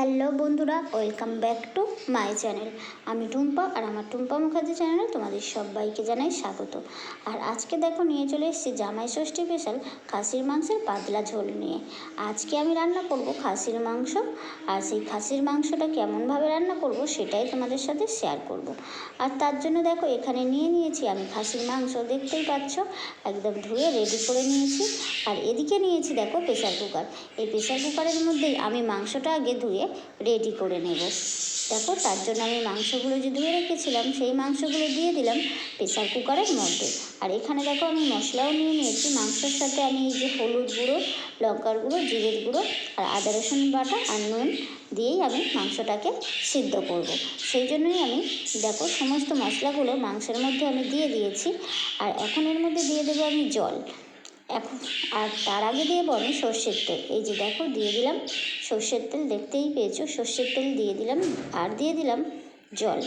Hello বন্ধুরা, welcome back to my channel. আমি টুম্পা আর আমার টুম্পা মুখার্জি চ্যানেলে তোমাদের সবাইকে জানাই স্বাগত। আর আজকে দেখো নিয়ে চলে এসেছি জামাই ষষ্ঠী স্পেশাল খাসির মাংসের পাতলা ঝোল নিয়ে। আজকে আমি রান্না করব খাসির মাংস, আর সেই খাসির মাংসটা কেমনভাবে রান্না করব সেটাই তোমাদের সাথে শেয়ার করব। আর তার জন্য দেখো এখানে নিয়ে নিয়েছি আমি খাসির মাংস, দেখতেই পাচ্ছ? একদম ধুয়ে রেডি করে নিয়েছি। আর এদিকে নিয়েছি দেখো প্রেশার কুকার এই প্রেশার কুকারের মধ্যেই আমি মাংসটা আগে ধুয়ে রেডি করে নেব। দেখো, তার জন্য আমি মাংসগুলো যে ধুয়ে রেখেছিলাম, সেই মাংসগুলো দিয়ে দিলাম প্রেসার কুকারের মধ্যে। আর এখানে দেখো, আমি মশলাও নিয়ে নিয়েছি। মাংসের সাথে আমি এই যে হলুদ গুঁড়ো, লঙ্কার গুঁড়ো, জিরের গুঁড়ো আর আদা রসুন বাটা আর নুন দিয়েই আমি মাংসটাকে সিদ্ধ করব। সেই জন্যই আমি দেখো, সমস্ত মশলাগুলো মাংসের মধ্যে আমি দিয়ে দিয়েছি। আর এখন এর মধ্যে দিয়ে দেবো আমি জল। এখন আর তার আগে দিয়ে আমি সর্ষের তেল। এই যে দেখো, দিয়ে দিলাম সর্ষের তেল, দেখতেই পেয়েছ? সর্ষের তেল দিয়ে দিলাম, আর দিয়ে দিলাম জল।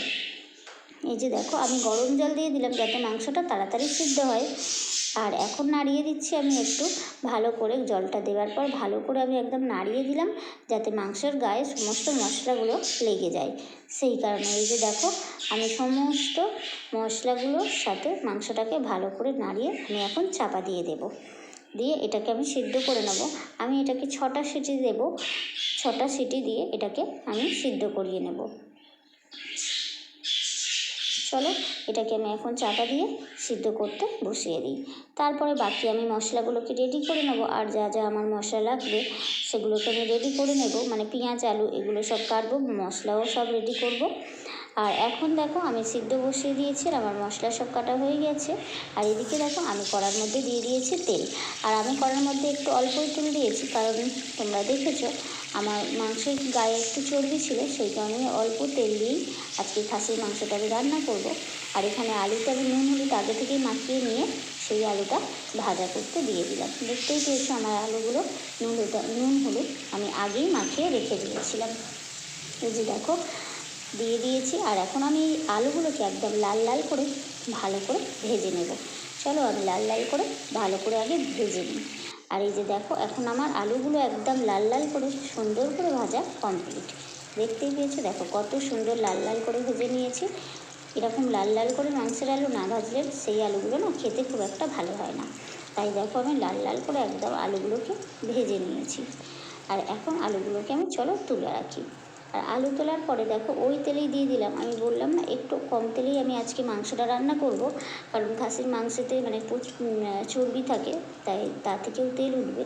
এই যে দেখো, আমি গরম জল দিয়ে দিলাম যাতে মাংসটা তাড়াতাড়ি সিদ্ধ হয়। আর এখন নাড়িয়ে দিচ্ছি আমি একটু ভালো করে জলটা দেওয়ার পর ভালো করে আমি একদম নাড়িয়ে দিলাম যাতে মাংসের গায়ে সমস্ত মশলাগুলো লেগে যায়। সেই কারণে এই যে দেখো আমি সমস্ত মশলাগুলোর সাথে মাংসটাকে ভালো করে নাড়িয়ে আমি এখন চাপা দিয়ে দেবো। দিয়ে এটাকে আমি সিদ্ধ করে নেব। আমি এটাকে ছটা সিটি দেব। ছটা সিটি দিয়ে এটাকে আমি সিদ্ধ করিয়ে নেব। চলো, এটাকে আমি এখন চাপা দিয়ে সিদ্ধ করতে বসিয়ে দিই। তারপরে বাকি আমি মশলাগুলোকে রেডি করে নেব, আর যা যা আমার মশলা লাগবে সেগুলোকে আমি রেডি করে নেব। মানে পেঁয়াজ, আলু, এগুলো সব কাটবো, মশলাও সব রেডি করব। আর এখন দেখো, আমি সিদ্ধ বসিয়ে দিয়েছি আর আমার মশলা সব কাটা হয়ে গেছে। আর এদিকে দেখো, আমি কড়ার মধ্যে দিয়ে দিয়েছি তেল। আর আমি কড়ার মধ্যে একটু অল্পই তেল দিয়েছি, কারণ তোমরা দেখেছ আমার মাংসের গায়ে একটু চর্বি ছিল, সেই কারণে অল্প তেল দিয়েই আজকে খাসির মাংসটা আমি রান্না করব। আর এখানে আলুটা আমি নুন, হলুদ আগে থেকেই মাখিয়ে নিয়ে সেই আলুটা ভাজা করতে দিয়ে দিলাম। দেখতেই পেয়েছ আমার আলুগুলো নুন নুন, হলুদ আমি আগেই মাখিয়ে রেখে দিয়েছিলাম। এই যে দেখো, দিয়ে দিয়েছি আর এখন আমি এই আলুগুলোকে একদম লাল লাল করে ভালো করে ভেজে নেব। চলো আমি লাল লাল করে ভালো করে আগে ভেজে নিই। আর এই যে দেখো, এখন আমার আলুগুলো একদম লাল লাল করে, সুন্দর করে ভাজা কমপ্লিট দেখতেই পেয়েছ? দেখো, কত সুন্দর লাল লাল করে ভেজে নিয়েছি। এরকম লাল লাল করে মাংসের আলু না ভাজলে সেই আলুগুলো না খেতে খুব একটা ভালো হয় না। তাই দেখো, আমি লাল লাল করে একদম আলুগুলোকে ভেজে নিয়েছি। আর এখন আলুগুলোকে আমি, চলো তুলে রাখি। আর আলু তোলার পরে দেখো ওই তেলেই দিয়ে দিলাম। আমি বললাম না একটু কম তেলেই আমি আজকে মাংসটা রান্না করব। কারণ খাসির মাংসতে মানে চর্বি থাকে, তাই তা থেকেও তেল উঠবে।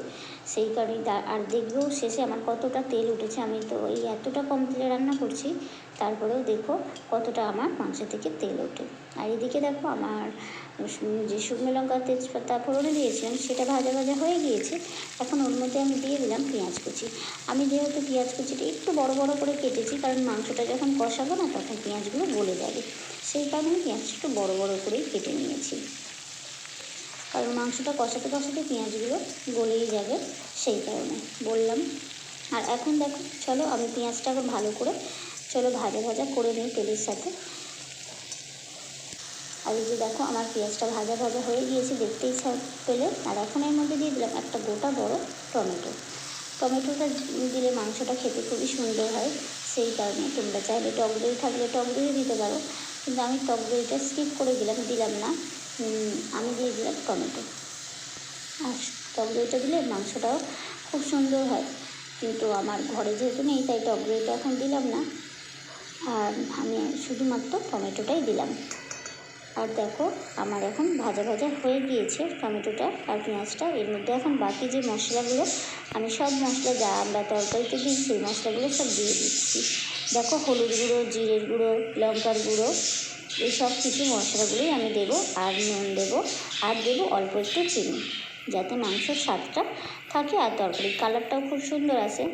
সেই কারণেই আর দেখবেও শেষে আমার কতটা তেল উঠেছে, আমি তো এই এতটা কম তেলে রান্না করছি। তারপরেও দেখো কতটা আমার মাংস থেকে তেল ওঠে। আর এদিকে দেখো আমার যে শুকনো লঙ্কা তেজপাতা ফোড়নে দিয়েছিলাম, সেটা ভাজা ভাজা হয়ে গিয়েছে। এখন ওর মধ্যে আমি দিয়ে দিলাম পেঁয়াজ কুচি। আমি যেহেতু পেঁয়াজ কুচিটা একটু বড় বড় করে কেটেছি, কারণ মাংসটা যখন কষাবো না তখন পেঁয়াজগুলো গলে যাবে। সেই কারণে পেঁয়াজটা একটু বড় বড় করেই কেটে নিয়েছি। কারণ মাংসটা কষাতে কষাতে পেঁয়াজগুলো গলেই যাবে সেই কারণে। বললাম। আর এখন দেখো, চলো আমি পেঁয়াজটা এখন ভালো করে চলো ভাজা ভাজা করে নিই তেলের সাথে। আর এই যে দেখো, আমার পেঁয়াজটা ভাজা ভাজা হয়ে গিয়েছে, দেখতেই পেলে। আর এখন এর মধ্যে দিয়ে দিলাম একটা গোটা বড় টমেটো। টমেটোটা দিলে মাংসটা খেতে খুবই সুন্দর হয়, সেই কারণে তোমরা চাইলে টক দই থাকলে টক দইও দিতে পারো। কিন্তু আমি টক দইটা স্কিপ করে দিলাম দিলাম না। আমি দিয়ে দিলাম টমেটো। আর টক দইটা দিলে মাংসটাও খুব সুন্দর হয়। কিন্তু আমার ঘরে যেহেতু নেই, তাই টক দইটা এখন দিলাম না। আর আমি শুধুমাত্র টমেটোটাই দিলাম। আর দেখো, আমার এখন ভাজা ভাজা হয়ে গিয়েছে টমেটোটা আর পেঁয়াজটা। এর মধ্যে এখন বাকি যে মশলাগুলো, আমি সব মশলা যা আমরা তরকারিতে দিই, সেই মশলাগুলো সব দিয়ে দিচ্ছি। দেখো, হলুদ গুঁড়ো, জিরের গুঁড়ো, লঙ্কার গুঁড়ো, এই সব কিছু মশলাগুলোই আমি দেবো আর নুন দেবো আর দেবো অল্প একটু চিনি, যাতে মাংসর স্বাদটা থাকে আর তরকারির কালারটাও খুব সুন্দর আসে।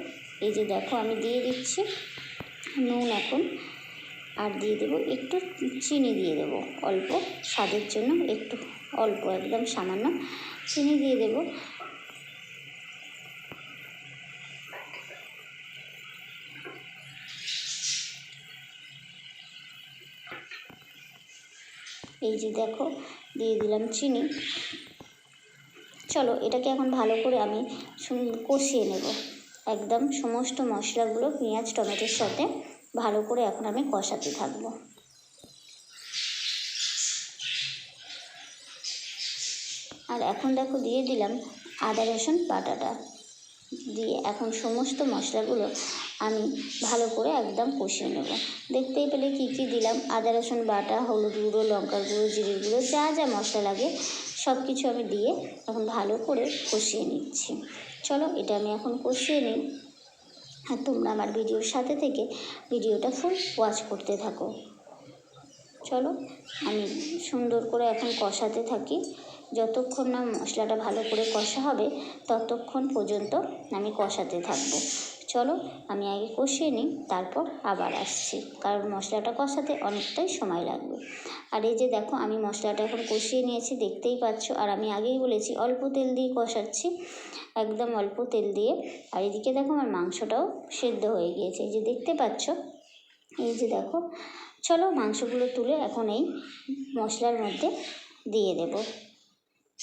এই যে দেখো, আমি দিয়ে দিচ্ছি নুন এখন। আর দিয়ে দেবো একটু চিনি দিয়ে দেবো অল্প। স্বাদের জন্য একটু অল্প, একদম সামান্য চিনি দিয়ে দেবো। এই যে দেখো, দিয়ে দিলাম চিনি। চলো এটাকে এখন ভালো করে আমি কষিয়ে নেব। একদম সমস্ত মশলাগুলো, পেঁয়াজ, টমেটোর সাথে ভালো করে এখন আমি কষাতে থাকব। আর এখন দেখো দিয়ে দিলাম আদা, রসুন, বাটাটা। দিয়ে এখন সমস্ত মশলাগুলো আমি ভালো করে একদম কষিয়ে নেব। দেখতেই পেলে কী কী দিলাম? আদা, রসুন বাটা, হলুদ গুঁড়ো, লঙ্কার গুঁড়ো জিরের গুঁড়ো, যা যা মশলা লাগে সব কিছু আমি দিয়ে এখন ভালো করে কষিয়ে নিচ্ছি। চলো এটা আমি এখন কষিয়ে নিই। আর তোমরা আমার ভিডিওর সাথে থেকে ভিডিওটা ফুল ওয়াচ করতে থাকো। চলো আমি সুন্দর করে এখন কষাতে থাকি। যতক্ষণ না মশলাটা ভালো করে কষা হবে, ততক্ষণ পর্যন্ত আমি কষাতে থাকব। চলো, আমি আগে কষিয়ে নিই, তারপর আবার আসছি। কারণ মশলাটা কষাতে অনেকটাই সময় লাগবে। আর এই যে দেখো, আমি মশলাটা এখন কষিয়ে নিয়েছি, দেখতেই পাচ্ছ। আর আমি আগেই বলেছি, অল্প তেল দিয়ে কষাচ্ছি। একদম অল্প তেল দিয়ে। আর এদিকে দেখো, আমার মাংসটাও সেদ্ধ হয়ে গিয়েছে। এই যে দেখতে পাচ্ছ, এই যে দেখো। চলো, মাংসগুলো তুলে এখন এই মশলার মধ্যে দিয়ে দেব।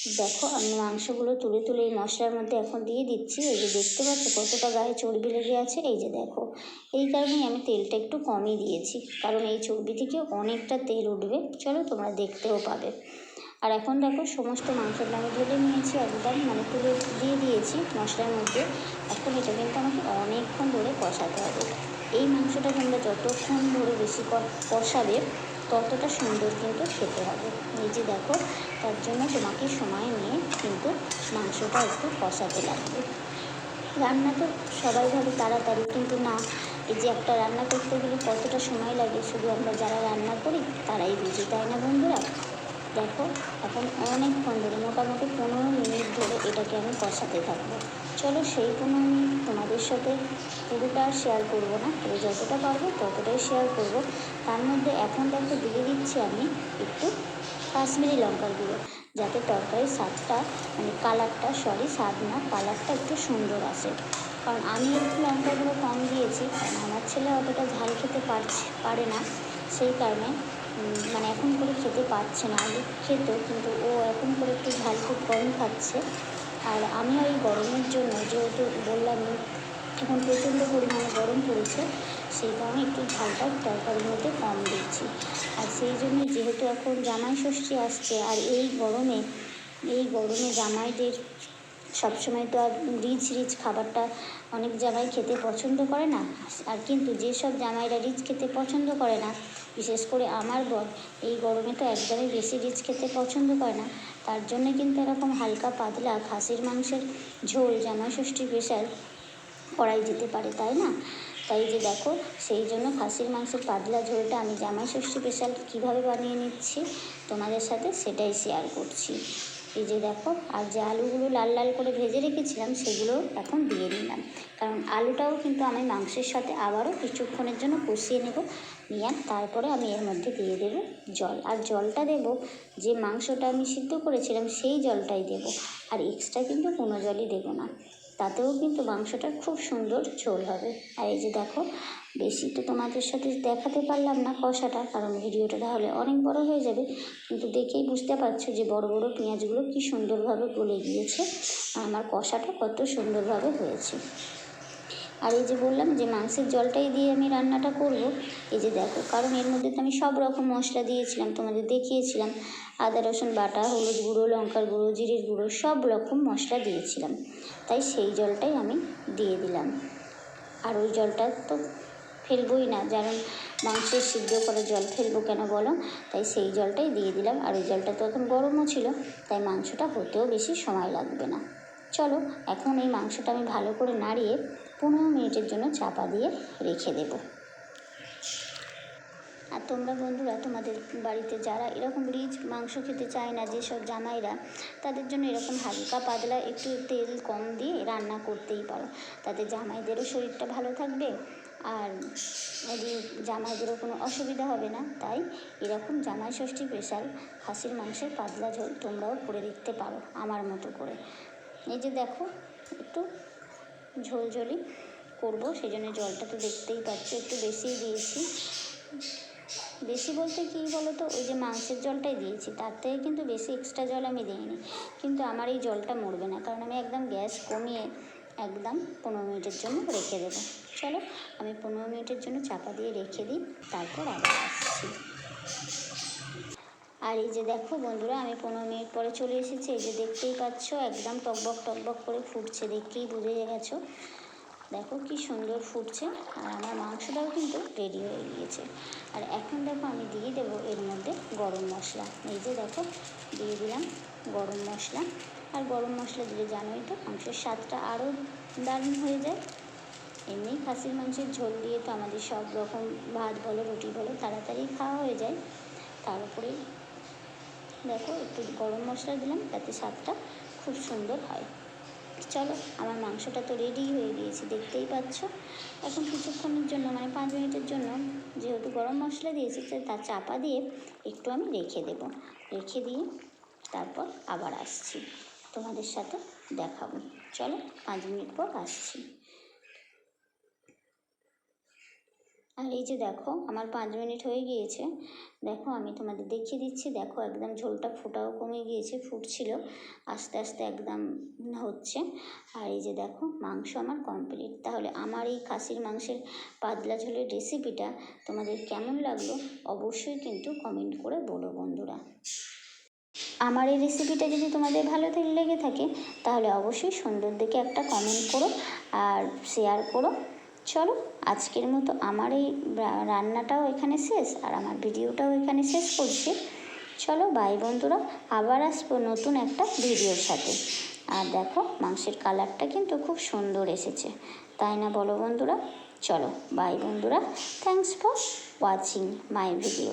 দেখো, আমি মাংসগুলো তুলে তুলে এই মশলার মধ্যে এখন দিয়ে দিচ্ছি। এই যে দেখতে পাচ্ছ কতটা গায়ে চর্বি লেগে আছে? এই যে দেখো, এই কারণেই আমি তেলটা একটু কমই দিয়েছি, কারণ এই চর্বি থেকে অনেকটা তেল উঠবে। চলো তোমরা দেখতেও পাবে। আর এখন দেখো, সমস্ত মাংসটা আমি ঢেলে নিয়েছি একদম মানে তুলে দিয়ে দিয়েছি মশলার মধ্যে। এখন এটা কিন্তু আমাকে অনেকক্ষণ ধরে কষাতে হবে। এই মাংসটা তোমরা যতক্ষণ ধরে বেশি কষাবে ততটা সুন্দর কিন্তু খেতে হবে। নিজে দেখো, তার জন্য তোমাকে সময় নিয়ে কিন্তু মাংসটা একটু কষাতে লাগবে। রান্না তো সবাই ভাবে তাড়াতাড়ি, কিন্তু না, এই যে একটা রান্না করতে গেলে কতটা সময় লাগে, শুধু আমরা যারা রান্না করি তারাই বুঝি, তাই না বন্ধুরা? দেখো, এখন অনেকক্ষণ ধরে, মোটামুটি পনেরো মিনিট ধরে এটাকে আমি কষাতে থাকব। চলো সেই পনেরো মিনিট তোমাদের সাথে পুরোটা আর শেয়ার করব না। তবে যতটা পারব ততটাই শেয়ার করব। তার মধ্যে এখন দেখো দিয়ে দিচ্ছি আমি একটু কাশ্মীরি লঙ্কার গুঁড়ো। যাতে তরকারির স্বাদটা মানে কালারটা সরি স্বাদ না কালারটা একটু সুন্দর আসে। কারণ আমি একটু লঙ্কা গুঁড়ো কম দিয়েছি, কারণ আমার ছেলে অতটা ঝাল খেতে পারছে, পারে না। সেই কারণে মানে এখন করে খেতে পারছে না। আগে খেত, কিন্তু ও এখন করে একটু ঝাল খুব কম খাচ্ছে। আর আমিও এই গরমের জন্য যেহেতু বললাম এখন প্রচণ্ড পরিমাণে গরম পড়েছে, সেই কারণে একটু ঝালটা তরকারির মধ্যে কম দিচ্ছি। আর সেই জন্যই যেহেতু এখন জামাই ষষ্ঠী আসছে, আর এই গরমে এই গরমে জামাইদের সবসময় তো আর রিচ রিচ খাবারটা অনেক জামাই খেতে পছন্দ করে না। আর কিন্তু যেসব জামাইরা রিচ খেতে পছন্দ করে না, বিশেষ করে আমার বর, এই গরমে তো একদমই বেশি রিচ খেতে পছন্দ করে না। তার জন্যে কিন্তু এরকম হালকা পাতলা খাসির মাংসের ঝোল জামাই ষষ্ঠী স্পেশাল করাই যেতে পারে, তাই না? তাই যে দেখো, সেই জন্য খাসির মাংসের পাতলা ঝোলটা আমি জামাই ষষ্ঠী স্পেশাল কীভাবে বানিয়ে নিচ্ছি তোমাদের সাথে সেটাই শেয়ার করছি। এই যে দেখো, আর যে আলুগুলো লাল লাল করে ভেজে রেখেছিলাম, সেগুলো এখন দিয়ে নিলাম কারণ আলুটাও কিন্তু আমি মাংসের সাথে আবারও কিছুক্ষণের জন্য কষিয়ে নেব নিয়ে তারপরে আমি এর মধ্যে দিয়ে দেব জল। আর জলটা দেব, যে মাংসটা আমি সিদ্ধ করেছিলাম সেই জলটাই দেব। আর এক্সট্রা কিন্তু কোনো জলই দেবো না। তাতেও কিন্তু মাংসটা খুব সুন্দর ঝোল হবে। আর এই যে দেখো, বেশি তো তোমাদের সাথে দেখাতে পারলাম না কষাটা, কারণ ভিডিওটা তাহলে অনেক বড় হয়ে যাবে। কিন্তু দেখেই বুঝতে পারছ যে বড় বড় পেঁয়াজগুলো কি সুন্দরভাবে গলে গিয়েছে। আমার কষাটা কত সুন্দরভাবে হয়েছে। আর এই যে বললাম যে মাংসের জলটাই দিয়ে আমি রান্নাটা করব, এই যে দেখো, কারণ এর মধ্যে তো আমি সব রকম মশলা দিয়েছিলাম, তোমাদের দেখিয়েছিলাম, আদা, রসুন, বাটা, হলুদ গুঁড়ো, লঙ্কার গুঁড়ো, জিরের গুঁড়ো, সব রকম মশলা দিয়েছিলাম, তাই সেই জলটাই আমি দিয়ে দিলাম। আর ওই জলটা তো ফেলবই না, যেমন মাংসের সিদ্ধ করে জল ফেলব কেন বলো, তাই সেই জলটাই দিয়ে দিলাম, আর ওই জলটা তো এখন গরমও ছিল, তাই মাংসটা হতেও বেশি সময় লাগবে না। চলো, এখন এই মাংসটা আমি ভালো করে নাড়িয়ে পনেরো মিনিটের জন্য চাপা দিয়ে রেখে দেবো। আর তোমরা বন্ধুরা, তোমাদের বাড়িতে যারা এরকম রিচ মাংস খেতে চায় না, যেসব জামাইরা, তাদের জন্য এরকম হালকা পাতলা একটু তেল কম দিয়ে রান্না করতেই পারো। তাতে জামাইদেরও শরীরটা ভালো থাকবে আর জামাইদেরও কোনো অসুবিধা হবে না, তাই এরকম জামাই ষষ্ঠী স্পেশাল খাসির মাংসের পাতলা ঝোল তোমরাও করে দেখতে পারো, আমার মতো করে। এই যে দেখো, একটু ঝোলঝোলি করব সেই জন্য জলটা তো দেখতেই পাচ্ছ, একটু বেশিই দিয়েছি। বেশি বলতে কী বলো তো ওই যে মাংসের জলটাই দিয়েছি, তার থেকে কিন্তু বেশি এক্সট্রা জল আমি দিইনি। কিন্তু আমার এই জলটা মরবে না, কারণ আমি একদম গ্যাস কমিয়ে একদম পনেরো মিনিটের জন্য রেখে দেবো। চলো, আমি পনেরো মিনিটের জন্য চাপা দিয়ে রেখে দিই, তারপর আবার আসছি। আর এই যে দেখো বন্ধুরা, আমি পনেরো মিনিট পরে চলে এসেছি। এই যে দেখতেই পাচ্ছ, একদম টকবক টকবক করে ফুটছে দেখেই বুঝে গেছো। দেখো কি সুন্দর ফুটছে, আর আমার মাংসটাও কিন্তু রেডি হয়ে গিয়েছে। আর এখন দেখো আমি দিয়ে দেবো এর মধ্যে গরম মশলা। এই যে দেখো, দিয়ে দিলাম গরম মশলা। আর গরম মশলা দিলে জানোই তো, মাংসের স্বাদটা আরও দারুণ হয়ে যায়। এমনি খাসির মাংসের ঝোল দিয়ে তো আমাদের সব রকম ভাত বলো, রুটি বলো, তাড়াতাড়ি খাওয়া হয়ে যায়। তার উপরে দেখো, একটু গরম মশলা দিলাম, তাতে স্বাদটা খুব সুন্দর হয়। চলো, আমার মাংসটা তো রেডি হয়ে গিয়েছে, দেখতেই পাচ্ছ। এখন কিছুক্ষণের জন্য মানে পাঁচ মিনিটের জন্য, যেহেতু গরম মশলা দিয়েছি তার চাপা দিয়ে একটু আমি রেখে দেবো। রেখে দিয়ে তারপর আবার আসছি। তোমাদের সাথে দেখাবো। চলো, পাঁচ মিনিট পর আসছি। আর এই যে দেখো, আমার পাঁচ মিনিট হয়ে গিয়েছে। দেখো, আমি তোমাদের দেখিয়ে দিচ্ছি। দেখো, একদম ঝোলটা ফোটাও কমে গিয়েছে, ফুটছিল। আস্তে আস্তে একদম হচ্ছে। আর এই যে দেখো, মাংস আমার কমপ্লিট তাহলে আমার এই খাসির মাংসের পাতলা ঝোলের রেসিপিটা তোমাদের কেমন লাগল অবশ্যই কিন্তু কমেন্ট করে বলো বন্ধুরা। আমার এই রেসিপিটা যদি তোমাদের ভালো লেগে থাকে, তাহলে অবশ্যই সুন্দর দেখে একটা কমেন্ট করো আর শেয়ার করো। চলো, আজকের মতো আমার এই রান্নাটাও এখানে শেষ আর আমার ভিডিওটাও এখানে শেষ করছি। চলো, বাই বন্ধুরা, আবার আসব নতুন একটা ভিডিওর সাথে। আর দেখো, মাংসের কালারটা কিন্তু খুব সুন্দর এসেছে। তাই না বলো বন্ধুরা? চলো, বাই বন্ধুরা thanks for watching my video